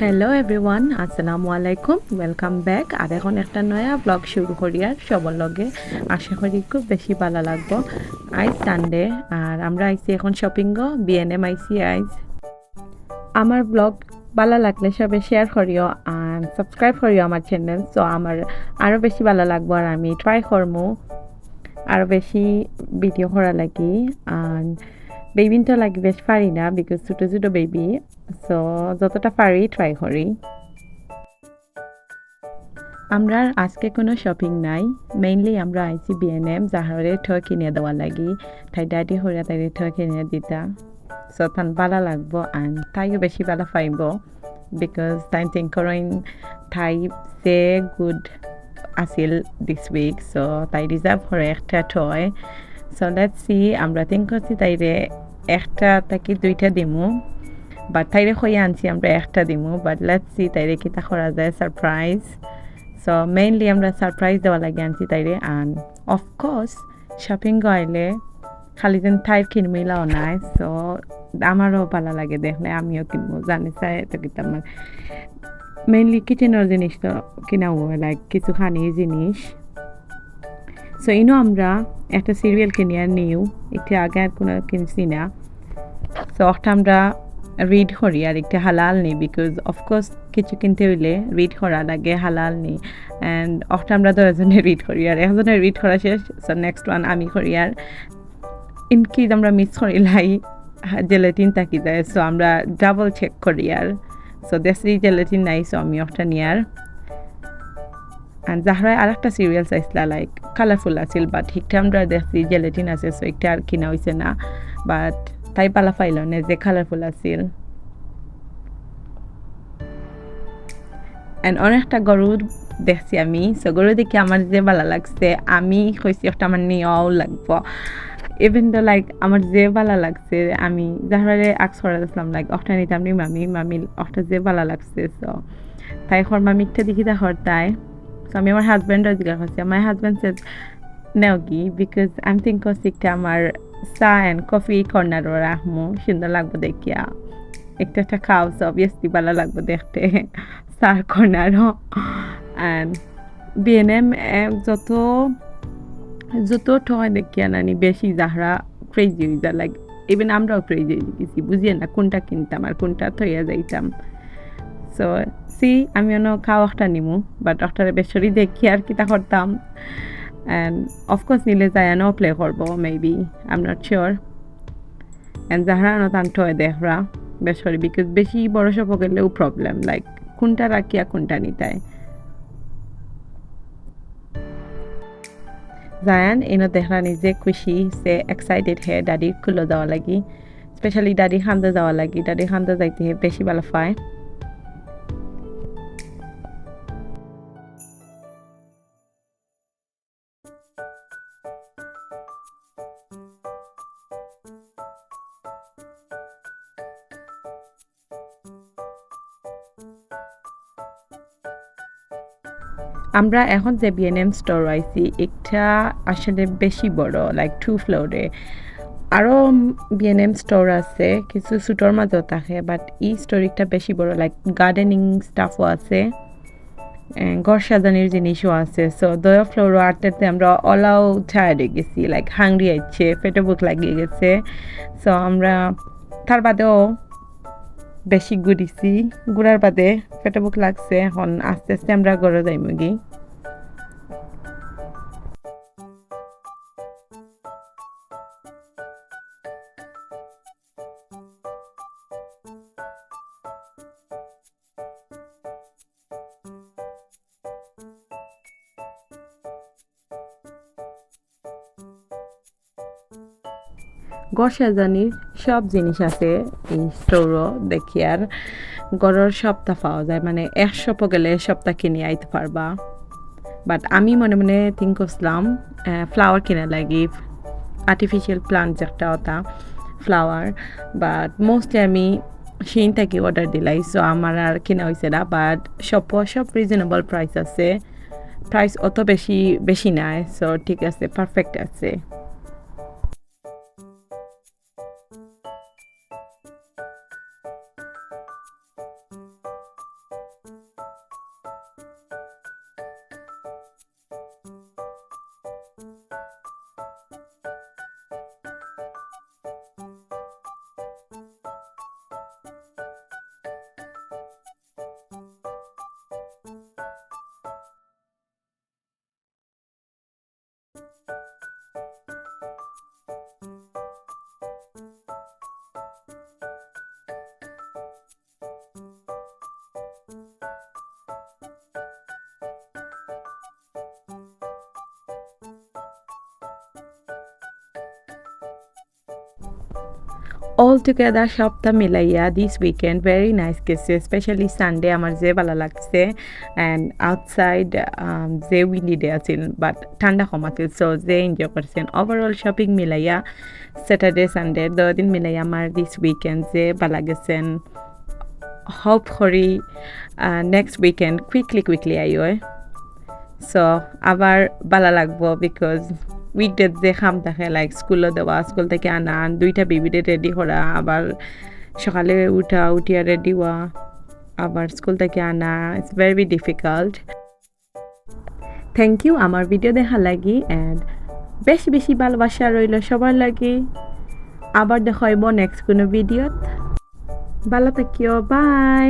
Hello everyone আসসালামু আলাইকুম welcome back আর এখন একটা নয়া ব্লগ শুরু করি আর সবার লগে। আশা করি খুব বেশি ভালো লাগবো। আইজ সানডে আর আমরা আইছি এখন শপিং গো বিএনএম আইসি আইজ আমার ব্লগ ভালো লাগলে সবে শেয়ার করিও আর সাবস্ক্রাইব করিও আমার চ্যানেল সো আমার আরও বেশি ভালো লাগবো আর আমি ট্রাই করব আরও বেশি ভিডিও করা লাগি। আর বেবিন তো লাগি বেশ পারি না বিকজ ছোটো ছোটো বেবি সো যতটা পারি ট্রাই করি আমরা আজকে কোনো শপিং নাই মেইনলি আমরা আইছি বিএনএম যাহারে ঠয় কিনে দেওয়া লাগি, তাই ডাডি হরিয়া তাই ঠয় কিনে দিতা। সো তান ভালো লাগবো অ্যান্ড তাইও বেশি ভালো পাইব বিকজ তাই থিঙ্ক করেন তাই সে গুড আছিল দিস উইক সো তাই রিজার্ভ করে একটা ঠয় সো লেট সি আমরা থিঙ্ক করছি তাইরে একটা তাকে দুইটা দিমু বাট তাইরে হয়ে আনছি আমরা একটা দিমু বাট সি তাইরে কিতা করা যায় সারপ্রাইজ সো মেইনলি আমরা সারপ্রাইজ দেওয়া লাগে আনছি তাইরে আন অফকোর্স শপিং গইলে খালি যেন তাইর কিনমিলাও নাই সো আমারও ভালো লাগে দেখলে, আমিও কিনবো জানি চাই তো কিতা আমার মেইনলি কিচেনের জিনিস তো কিনা লাইক কিছু খানি জিনিস। সো ইনো আমরা একটা সিরিয়াল কিনি আর নিউ, একটু আগে আর কোনো কিনছি না। সো ওটা আমরা রিড করি আর একটা হালাল নিই বিকজ অফকোর্স কিছু কিনতে হইলে রিড করা লাগে, হালাল নিই। অ্যান্ড ওটা আমরা দুজনে রিড করি আর একজনের রিড করা শেষ সো নেক্সট ওয়ান আমি করি আর। ইনকিজ আমরা মিস করি লাই জেলেটিন থাকি যায় সো আমরা ডাবল চেক করি আর। সো দেশি জেলেটিন নাই সো আমি ওটা নিয়ার আর জাহরায় আর একটা সিরিয়াল চাইছিলা লাইক কালারফুল আছিল বাট ঠিকঠাক আমরা দেখছি জেলেটিন আছে সো একটা আর কিনা হয়েছে না বাট তাই পালা পাইল না যে কালারফুল আছিল। অ্যান্ড অনেকটা গরুর দেখছি আমি সো গরু দেখি আমার যে ভালো লাগছে, আমি কইছি একটা আমার নেওয়াও লাগবো। ইভেন তো লাইক আমার যে ভালো লাগছে, আমি যাহারে আক্স করা দিয়েছিলাম লাইক অফটা নিতাম নি, মামি? মামি অফটা যে ভালো লাগছে সো তাই খর মামিকটা দেখি তা হর তাই। সো আমি আমার হাজব্যান্ডও জিজ্ঞাসা করছি আমার হাজব্যান্ড সেজ নেও কি বিকজ আমি থিঙ্ক করছি একটা আমার চা অ্যান্ড কফি কর্নারও রাখমু সুন্দর লাগবো দেখিয়া একটা একটা খাও অবভিয়াসলি ভালো লাগবো দেখতে চার কর্নারও অ্যান্ড বিএনএম যত যত ঠয় দেখিয়া নানি, বেশি যাহারা ক্রেজি হয়ে যায় লাইক ইভেন আমরাও ক্রেজি হয়ে গেছি বুঝিয়ে না কোনটা কিনতাম আর কোনটা থইয়া যাইতাম। সো সি আমি অন্য খাওয়া একটা নিমু বাট ওটারে বেসরি দেখি আর কিতা করতাম অ্যান্ড অফকোর্স নিলে যায় নো প্লে করব maybe I am not sure and যাহারা নো তান ঠয় দেখরা বেসরি বিকজ বেশি বড় সপ গেলেও প্রবলেম লাইক কোনটা রাখিয়া কোনটা নিতায় জায়ান এনো দেখা নিজে খুশি, সে এক্সাইটেড হে দাদি খুলো যাওয়া লাগি স্পেশালি দাদি খান্দা যাওয়া লাগি দাদি খান্দা যাইতে বেশি ভালো পায়। আমরা এখন যে বিএনএম স্টোর আইছি একটা আসলে বেশি বড় লাইক টু ফ্লোরে আরও বিএনএম স্টোর আছে, কিছু সুটোর মাঝেও থাকে বাট ই স্টোরিটা বেশি বড় লাইক গার্ডেনিং স্টাফও আছে ঘর সাজানির জিনিসও আছে। সো দয়া ফ্লোরও আটটাতে আমরা অলাও হয়ে গেছি লাইক হাংরি আইছে পেটে বুক লাগিয়ে গেছে। সো আমরা তার বাদেও বেশি ঘুরিছি ঘুরার বাদে পেটে লাগছে এখন। আস্তে আস্তে আমরা ঘরে যাইম ঘর সব জিনিস আছে এই স্টোরও দেখি আর গড়ের সপ্তাহ পাওয়া যায়। মানে এক সপ্তাহ গেলে সপ্তাহ কিনে আইতে পারবা। বাট আমি মনে মনে থিঙ্ক করছিলাম ফ্লাওয়ার কিনা লাগি। আর্টিফিশিয়াল প্লান্ট একটা ওটা ফ্লাওয়ার বাট মোস্টলি আমি সেই থেকে অর্ডার দিলাই সো আমার আর কেনা হয়েছে না। বাট সব সব রিজনেবল প্রাইস আছে। প্রাইস অত বেশি বেশি নাই সো ঠিক আছে পারফেক্ট আছে। অল টুগেদার সপ্তাহ মিলাইয়া দিস উইকেন্ড ভেরি নাইস গেছে স্পেশালি সানডে আমার যে ভালো লাগছে অ্যান্ড আউটসাইড যে উইন্ডি ডে আছিল বাট ঠান্ডা কম আছিল সো যে এনজয় করছেন ওভারঅল শপিং মিলাইয়া স্যাটারডে সানডে দিন মিলাইয়া আমার দিস উইকেন্ড যে ভালো গেছেন হোপ করি নেক্সট উইকেন্ড কুইকলি কুইকলি আইও। সো আবার ভালো লাগবো বিকজ উইকডে যে খাম থাকে লাইক স্কুলে দেওয়া স্কুল থেকে আনা, দুইটা বেবিরে রেডি করা আবার সকালে উঠা, উঠিয়া রেডি হওয়া আবার স্কুল থেকে আনা it's very difficult thank you আমার ভিডিও দেখা লাগি অ্যান্ড বেশি বেশি ভালোবাসা রইল সবার লাগি। আবার দেখাইব নেক্সট কোনো ভিডিওত ভালো থাকিও বাই